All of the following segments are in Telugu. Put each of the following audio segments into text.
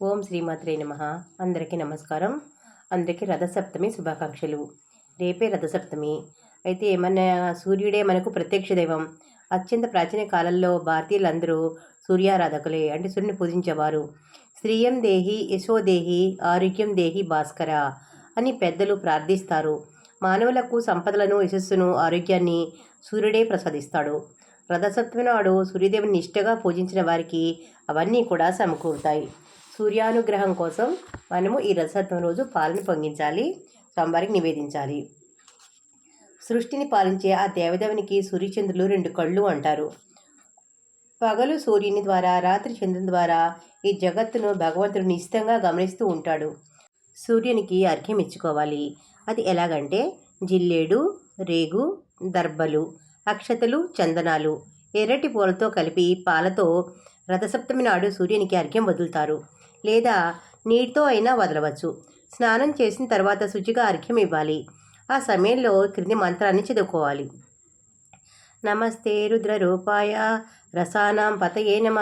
ఓం శ్రీమాత్రే నమ. అందరికీ నమస్కారం. అందరికీ రథసప్తమి శుభాకాంక్షలు. రేపే రథసప్తమి. అయితే మన సూర్యుడే మనకు ప్రత్యక్ష దైవం. అత్యంత ప్రాచీన కాలంలో భారతీయులందరూ సూర్యారాధకులే అంటే సూర్యుని పూజించేవారు. శ్రీయం దేహి యశోదేహి ఆరోగ్యం దేహి భాస్కర అని పెద్దలు ప్రార్థిస్తారు. మానవులకు సంపదలను యశస్సును ఆరోగ్యాన్ని సూర్యుడే ప్రసాదిస్తాడు. రథసప్తమి నాడు సూర్యదేవుని నిష్టగా పూజించిన వారికి అవన్నీ కూడా సమకూరుతాయి. సూర్యానుగ్రహం కోసం మనము ఈ రథసప్తమి రోజు పాలను పొంగించాలి స్వామివారికి నివేదించాలి. సృష్టిని పాలించే ఆ దేవదేవునికి సూర్యచంద్రులు రెండు కళ్ళు అంటారు. పగలు సూర్యుని ద్వారా రాత్రి చంద్రుని ద్వారా ఈ జగత్తును భగవంతుడు నిశ్చితంగా గమనిస్తూ ఉంటాడు. సూర్యునికి అర్ఘ్యం ఇచ్చుకోవాలి. అది ఎలాగంటే జిల్లేడు రేగు దర్భలు అక్షతలు చందనాలు ఎర్రటి పూలతో కలిపి పాలతో రథసప్తమి నాడు సూర్యునికి అర్ఘ్యం వదులుతారు. లేదా నీటితో అయినా వదలవచ్చు. స్నానం చేసిన తర్వాత శుచిగా అర్ఘ్యం ఇవ్వాలి. ఆ సమయంలో క్రింది మంత్రాన్ని చదువుకోవాలి. నమస్తే రుద్రరూపాయ రసానాం పతయే నమ.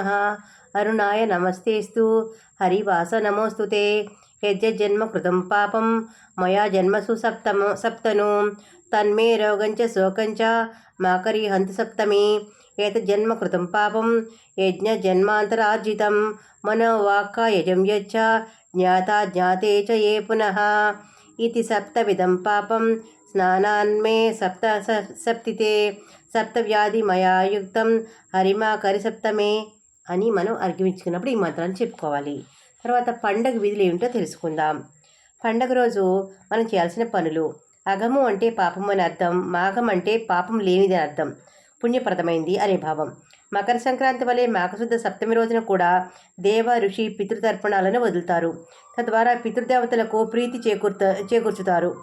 అరుణాయ నమస్తేస్తు. హరివాస నమోస్తుతే యజ్జన్మ కృతం పాపం. మయా జన్మసు సప్తమ సప్తను. తన్మే రోగంచ శోకంచ మాకరి హంత సప్తమి. ఏతజ్జన్మ కృతం పాపం యజ్ఞ జన్మాంతరార్జితం. మనోవాక్కాయజం యచ్చ జ్ఞాత జ్ఞాతే చ ఏ పునః. ఇది సప్తవిధం పాపం స్నానాన్మే సప్త సప్తితే. సప్తవ్యాధి మయా యుక్తం హరిమా కరిసప్తమే అని మనం అర్గమించుకున్నప్పుడు ఈ మంత్రాన్ని చెప్పుకోవాలి. తర్వాత పండగ విధులు ఏమిటో తెలుసుకుందాం. పండగ రోజు మనం చేయాల్సిన పనులు అగము అంటే పాపం అని అర్థం మాఘం అంటే పాపం లేనిది అని అర్థం. పుణ్యప్రదమైంది అనే భావం. మకర సంక్రాంతి వలె మాఘశుద్ధ సప్తమి రోజున కూడా దేవ ఋషి పితృతర్పణాలను వదులుతారు. తద్వారా పితృదేవతలకు ప్రీతి చేకూర్త చేకూర్చుతారు.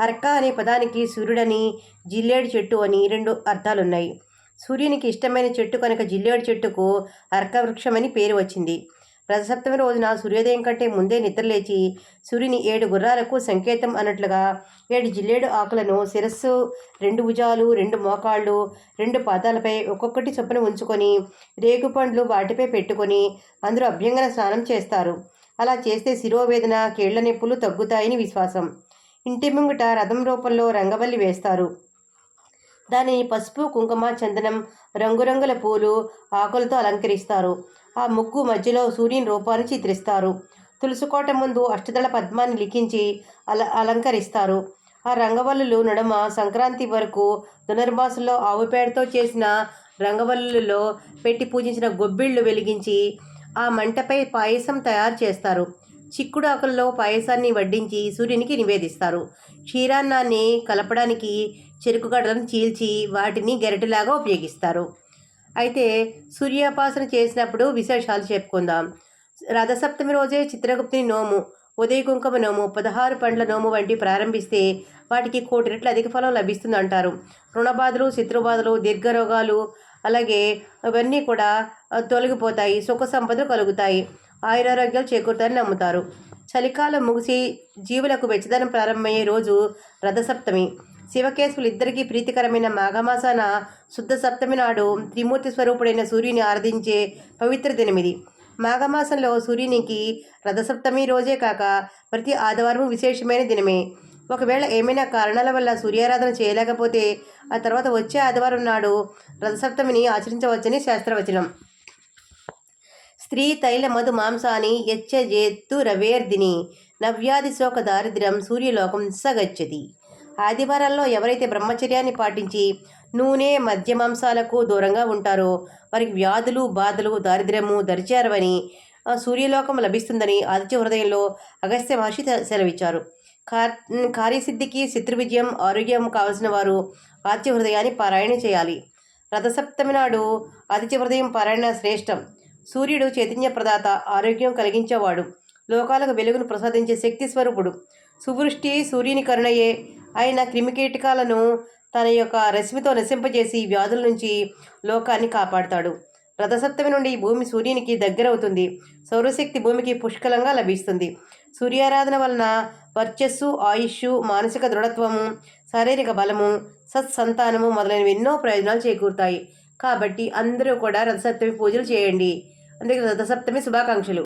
అర్క అనే పదానికి సూర్యుడని జిల్లేడు చెట్టు అని రెండు అర్థాలున్నాయి. సూర్యునికి ఇష్టమైన చెట్టు కనుక జిల్లేడు చెట్టుకు అర్క వృక్షమని పేరు వచ్చింది. రథసప్తమి రోజున సూర్యోదయం కంటే ముందే నిద్రలేచి సూర్యుని ఏడు గుర్రాలకు సంకేతం అన్నట్లుగా ఏడు జిల్లేడు ఆకులను శిరస్సు రెండు భుజాలు రెండు మోకాళ్ళు రెండు పాదాలపై ఒక్కొక్కటి చొప్పున ఉంచుకొని రేగుపండ్లు వాటిపై పెట్టుకొని అందరూ అభ్యంగన స్నానం చేస్తారు. అలా చేస్తే శిరోవేదన కీళ్ళ నొప్పులు తగ్గుతాయని విశ్వాసం. ఇంటి ముంగట రథం రూపంలో రంగవల్లి వేస్తారు. దానిని పసుపు కుంకుమ చందనం రంగురంగుల పూలు ఆకులతో అలంకరిస్తారు. ఆ ముగ్గు మధ్యలో సూర్యుని రూపాన్ని చిత్రిస్తారు. తులసికోట ముందు అష్టదళ పద్మాన్ని లిఖించి అల అలంకరిస్తారు. ఆ రంగవల్లులు నడుమ సంక్రాంతి వరకు ధనుర్మాసంలో ఆవుపేడతో చేసిన రంగవల్లులలో పెట్టి పూజించిన గొబ్బిళ్ళు వెలిగించి ఆ మంటపై పాయసం తయారు చేస్తారు. చిక్కుడు ఆకుల్లో పాయసాన్ని వడ్డించి సూర్యునికి నివేదిస్తారు. క్షీరాన్నాన్ని కలపడానికి చెరుకుగడ్డలను చీల్చి వాటిని గెరటిలాగా ఉపయోగిస్తారు. అయితే సూర్యోపాసన చేసినప్పుడు విశేషాలు చెప్పుకుందాం. రథసప్తమి రోజే చిత్రగుప్తుని నోము ఉదయ కుంకుమ నోము పదహారు పండ్ల నోము వంటి ప్రారంభిస్తే వాటికి కోటి రెట్ల అధిక ఫలం లభిస్తుంది అంటారు. రుణబాధలు శత్రుబాధలు దీర్ఘరోగాలు అలాగే అవన్నీ కూడా తొలగిపోతాయి సుఖ సంపదలు కలుగుతాయి. ఆయురారోగ్యాలు చేకూరుతాయని నమ్ముతారు. చలికాలం ముగిసి జీవులకు వెచ్చదనం ప్రారంభమయ్యే రోజు రథసప్తమి. శివకేశవులు ఇద్దరికీ ప్రీతికరమైన మాఘమాసాన శుద్ధ సప్తమి నాడు త్రిమూర్తి స్వరూపుడైన సూర్యుని ఆరాధించే పవిత్ర దినమిది. మాఘమాసంలో సూర్యునికి రథసప్తమి రోజే కాక ప్రతి ఆదివారం విశేషమైన దినమే. ఒకవేళ ఏమైనా కారణాల వల్ల సూర్యారాధన చేయలేకపోతే ఆ తర్వాత వచ్చే ఆదివారం నాడు రథసప్తమిని ఆచరించవచ్చని శాస్త్రవచనం. స్త్రీ తైల మధు మాంసాని యచ్చజేత్తు రవేర్దిని నవ్యాధి శోక దారిద్ర్యం సూర్యలోకం సగచ్చతి. ఆదివారాల్లో ఎవరైతే బ్రహ్మచర్యాన్ని పాటించి నూనె మద్య మాంసాలకు దూరంగా ఉంటారో వారికి వ్యాధులు బాధలు దారిద్ర్యము దరిచారవని సూర్యలోకం లభిస్తుందని ఆదిత్య హృదయంలో అగస్త్య మహర్షి సెలవిచ్చారు. కార్యసిద్ధికి శత్రువిజయం ఆరోగ్యం కావలసిన వారు ఆదిత్య హృదయాన్ని పారాయణ చేయాలి. రథసప్తమి నాడు ఆదిత్య హృదయం పారాయణ శ్రేష్టం. సూర్యుడు చైతన్య ప్రదాత ఆరోగ్యం కలిగించేవాడు. లోకాలకు వెలుగును ప్రసాదించే శక్తి స్వరూపుడు. సువృష్టి సూర్యుని కరుణయే ఆయన క్రిమికీటకాలను తన యొక్క రశ్మితో నశింపజేసి వ్యాధుల నుంచి లోకాన్ని కాపాడుతాడు. రథసప్తమి నుండి భూమి సూర్యునికి దగ్గరవుతుంది. సౌరశక్తి భూమికి పుష్కలంగా లభిస్తుంది. సూర్యారాధన వలన వర్చస్సు ఆయుష్ మానసిక దృఢత్వము శారీరక బలము సత్సంతానము మొదలైనవి ఎన్నో ప్రయోజనాలు చేకూరుతాయి. కాబట్టి అందరూ కూడా రథసప్తమి పూజలు చేయండి. అందుకే రథసప్తమి శుభాకాంక్షలు.